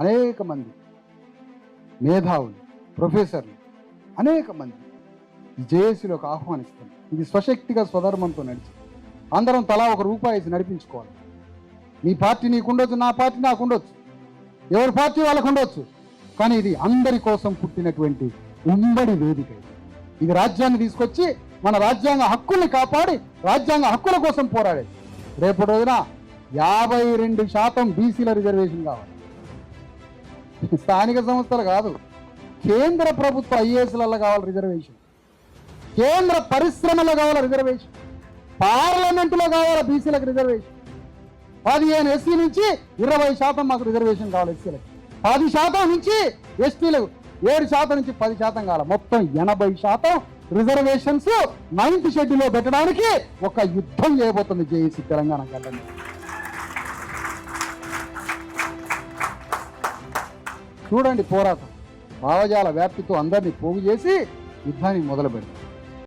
అనేక మంది మేధావులు ప్రొఫెసర్లు అనేక మంది జేఏసీలోకి ఆహ్వానిస్తుంది ఇది స్వశక్తిగా స్వధర్మంతో నడిచి అందరం తలా ఒక రూపాయి నడిపించుకోవాలి. నీ పార్టీ నీకు ఉండొచ్చు నా పార్టీ నాకు ఉండొచ్చు. ఎవరి పార్టీ వాళ్ళకు ఉండొచ్చు. కానీ ఇది అందరి కోసం పుట్టినటువంటి ఉమ్మడి వేదిక ఇది. ఇది రాజ్యాన్ని తీసుకొచ్చి మన రాజ్యాంగ హక్కుల్ని కాపాడి రాజ్యాంగ హక్కుల కోసం పోరాడేది. రేపటి రోజున యాభై రెండు శాతం బీసీల రిజర్వేషన్ కావాలి. స్థానిక సంస్థలు కాదు. కేంద్ర ప్రభుత్వ ఐఏఎస్లలో కావాలి రిజర్వేషన్. కేంద్ర పరిశ్రమలో కావాలి రిజర్వేషన్. పార్లమెంటులో కావాలి బీసీలకు రిజర్వేషన్. పదిహేను ఎస్సీ నుంచి ఇరవై శాతం మాకు రిజర్వేషన్ కావాలి ఎస్సీలకు. పది శాతం నుంచి ఎస్టీలకు. ఏడు శాతం నుంచి పది శాతం కావాలి. మొత్తం ఎనభై శాతం రిజర్వేషన్స్ నైన్త్ షెడ్యూల్లో పెట్టడానికి ఒక యుద్ధం చేయబోతుంది జేఏసీ తెలంగాణ గడ్డ చూడండి పోరాటం. భావజాల వ్యాప్తితో అందరినీ పోగు చేసి యుద్ధాన్ని మొదలు